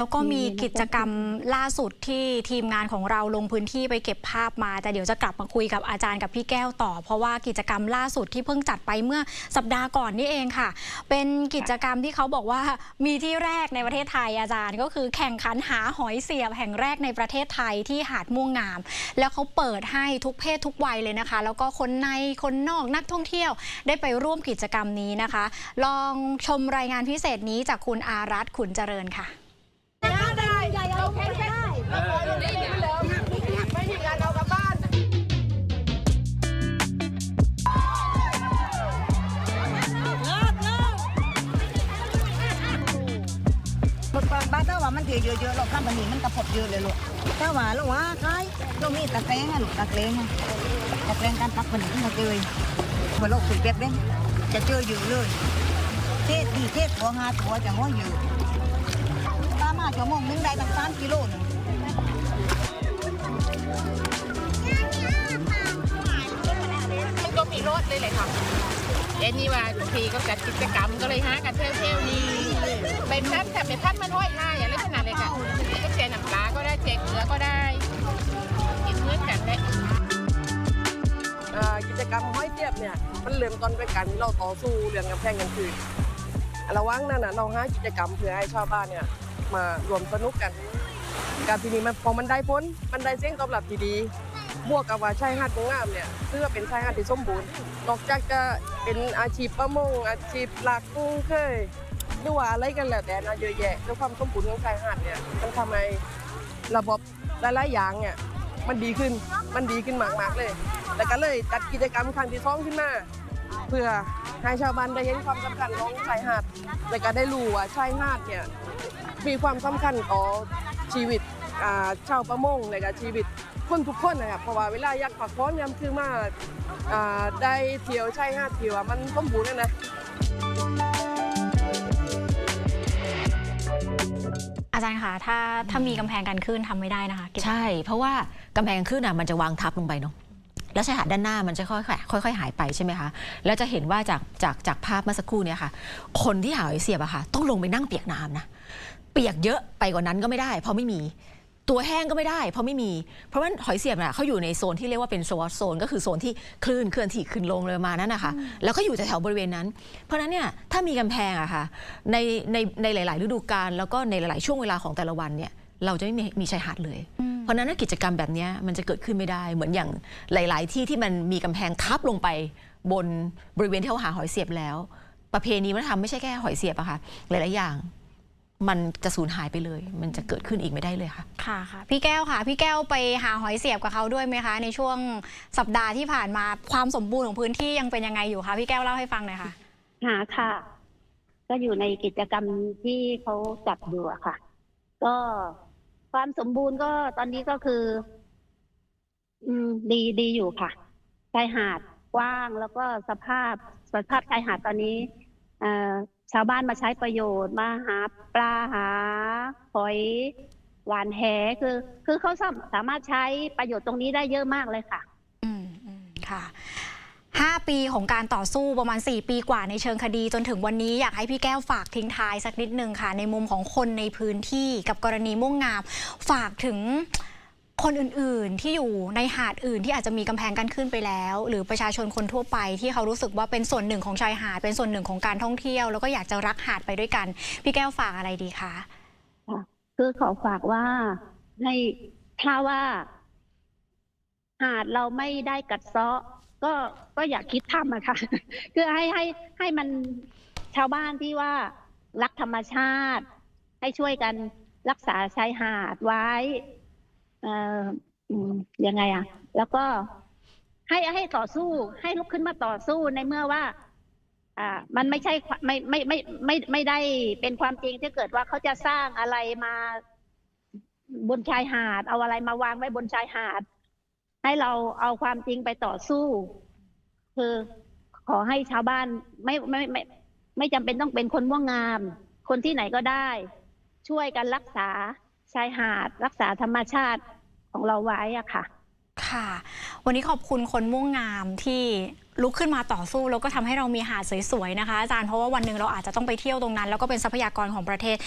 แล้วก็มีกิจกรรมล่าสุดที่ทีมงานของเราลงพื้นที่ไปเก็บภาพมา แต่เดี๋ยวจะกลับมาคุยกับอาจารย์กับพี่แก้วต่อ เพราะว่ากิจกรรมล่าสุดที่เพิ่งจัดไปเมื่อสัปดาห์ก่อนนี่เองค่ะ เป็นกิจกรรมที่เขาบอกว่ามีที่แรกในประเทศไทยอาจารย์ ก็คือแข่งขันหาหอยเสียบแห่งแรกในประเทศไทยที่หาดม่วงงาม แล้วเขาเปิดให้ทุกเพศทุกวัยเลยนะคะ แล้วก็คนในคนนอกนักท่องเที่ยว ได้ไปร่วมกิจกรรมนี้นะคะ ลองชมรายงานพิเศษนี้จากคุณอารัตน์ขุนเจริญค่ะได้เรา แค่แค่นี่เหมือนเดิมไม่มีการเอากลับบ้านรถบ้านถ้าว่ามันเยอะๆเราข้ามบันนี้มันกระพดเยอะเลยลูกถ้าว่าลูกว่าคล้ายลูกมีตะแกรงอะลูกตะแกรงอะตะแกรงการตักบันนี้มาเจอหัวโลกสุดเปียกเด้งจะเจออยู่เลยเทศดีเทศหัวหาหัวจะหัวอยู่ มมาชั่วโมงนึงได้ตั้งสามกิโลหนึงมันก็มีรถเลยเลยค่ะเอ็นนี่ว่าทีก็จัดกิจกรรมก็เลยหากันเที่ยวๆนี่ไปพัดแต่ไปพัดมันห้อยห้าอย่างเล็กขนาดเลยค่ะก็แจน้ำปลาก็ได้แจกเกลือก็ได้กินเมื่อกันได้อ่ากิจกรรมห้อยเทียบเนี่ยมันเริ่มต้นด้วยการที่เราต่อสู้เรื่องกำแพงกันคืนระหว่างนั้นนะเราหากิจกรรมเพื่อให้ชาวบ้านเนี่ย มารวมสนุกกันการที่นี้มันพอมันได้ผลมันได้เสียงตอบรับที่ดีบวกกับว่าชายหาดงงามเนี่ยเพื่อเป็นชายหาดที่สมบูรณ์นอกจากจะเป็นอาชีพประมงอาชีพหลักกุ้งเคยหรือว่าอะไรกันแหล้วแต่นะเยอะแยะด้วยความสมบูรณ์ของชายหาดเนี่ยมันทำให้ระบบหลายๆอย่างเนี่ยมันดีขึ้นมันดีขึ้นมากๆเลย แล้วก็เลยจัดกิจกรรมครั้งที่สองขึ้นมาเพื่อให้ชาวบ้านได้เห็นความสำคัญของชายหาดและก็ได้รู้ว่าชายหาดเนี่ย มีความสำคัญต่อชีวิตอ่าชาวประมงและก็ชีวิตคนทุกคนนะครับเพราะว่าเวลาอยากพักผ่อนยามคือมาอ่าได้เที่ยวชายหาดที่ว่ามันสมบูรณ์นะนะอาจารย์คะถ้าถ้ามีกำแพงกันคลื่นทำไม่ได้นะคะ ใช่ เพราะว่ากำแพงขึ้นอะมันจะวางทับลงไปเนาะแล้วชายหาดด้านหน้ามันจะค่อยๆค่อยๆหายไปใช่ไหมคะ แล้วจะเห็นว่าจากจากจากภาพเมื่อสักครู่เนี่ยค่ะ คนที่หาหอยเสียบอะค่ะ ต้องลงไปนั่งเปียกน้ำนะ เปียกเยอะไปกว่านั้นก็ไม่ได้ เพราะไม่มี ตัวแห้งก็ไม่ได้ เพราะไม่มี เพราะว่าหอยเสียบน่ะเขาอยู่ในโซนที่เรียกว่าเป็นสวอตโซนก็คือโซนที่คลื่นเคลื่อนที่ขึ้นลงเลยมานั่นนะคะแล้วก็อยู่แถวๆบริเวณนั้น เพราะฉะนั้นเนี่ยถ้ามีกำแพงอะค่ะในในในหลาย ๆ ฤดูกาลแล้วก็ในหลาย ๆ ช่วงเวลาของแต่ละวันเนี่ยเราจะไม่มีมีชายหาดเลยอืมเพราะฉะนั้นนะกิจกรรมแบบเนี้ยมันจะเกิดขึ้นไม่ได้เหมือนอย่างหลาย ๆ ที่ที่มันมีกำแพงทับลงไปบนบริเวณที่เขาหาหอยเสียบแล้ว ประเพณีวัฒนธรรมไม่ใช่แค่หอยเสียบอะค่ะหลาย ๆ อย่าง มันจะสูญหายไปเลย มันจะเกิดขึ้นอีกไม่ได้เลยค่ะ ค่ะค่ะพี่แก้วค่ะ พี่แก้วไปหาหอยเสียบกับเขาด้วยไหมคะ ในช่วงสัปดาห์ที่ผ่านมาความสมบูรณ์ของพื้นที่ยังเป็นยังไงอยู่คะพี่แก้วเล่าให้ฟังหน่อยค่ะหาค่ะ ก็อยู่ในกิจกรรมที่เขาจัดอยู่อะค่ะ ก็ความสมบูรณ์ก็ตอนนี้ก็คือ อืม ดีดีอยู่ค่ะชายหาดกว้างแล้วก็สภาพสภาพชายหาดตอนนี้ เอ่อ ชาวบ้านมาใช้ประโยชน์มาหาปลาหาหอยหวานแหคือ คือเขาสามสามารถใช้ประโยชน์ตรงนี้ได้เยอะมากเลยค่ะ อืมอืมค่ะ5ปีของการต่อสู้ประมาณ 4 ปีกว่าในเชิงคดีจนถึงวันนี้อยากให้พี่แก้วฝากทิ้งท้ายสักนิดนึงค่ะ ในมุมของคนในพื้นที่กับกรณีม่วงงามฝากถึง คนอื่นๆที่อยู่ในหาดอื่นที่อาจจะมีกำแพงกั้นขึ้นไปแล้ว หรือประชาชนคนทั่วไปที่เขารู้สึกว่าเป็นส่วนหนึ่งของชายหาด เป็นส่วนหนึ่งของการท่องเที่ยว แล้วก็อยากจะรักหาดไปด้วยกัน พี่แก้วฝากอะไรดีคะคือขอฝากว่าให้ถ้าว่าหาดเราไม่ได้กัดเซาะ ก็ก็อย่าคิดทำอะค่ะ คือให้ให้ให้มันชาวบ้านที่ว่ารักธรรมชาติ ให้ช่วยกันรักษาชายหาดไว้ เอ่ออืมยังไงอะแล้วก็ให้ให้ต่อสู้ให้ลุกขึ้นมาต่อสู้ในเมื่อว่า อ่า มันไม่ใช่ความไม่ไม่ไม่ไม่ไม่ได้เป็นความจริงที่เกิดว่าเขาจะสร้างอะไรมาบนชายหาด เอาอะไรมาวางไว้บนชายหาด ให้เราเอาความจริงไปต่อสู้ คือขอให้ชาวบ้านไม่ไม่ไม่ ไม่จำเป็นต้องเป็นคนม่วงงาม คนที่ไหนก็ได้ ช่วยกันรักษา ชายหาดรักษาธรรมชาติของเราไว้อะค่ะ ค่ะ วันนี้ขอบคุณคนม่วงงามที่ลุกขึ้นมาต่อสู้แล้วก็ทำให้เรามีหาดสวยๆนะคะอาจารย์เพราะว่าวันหนึ่งเราอาจจะต้องไปเที่ยวตรงนั้น แล้วก็เป็นทรัพยากรของประเทศ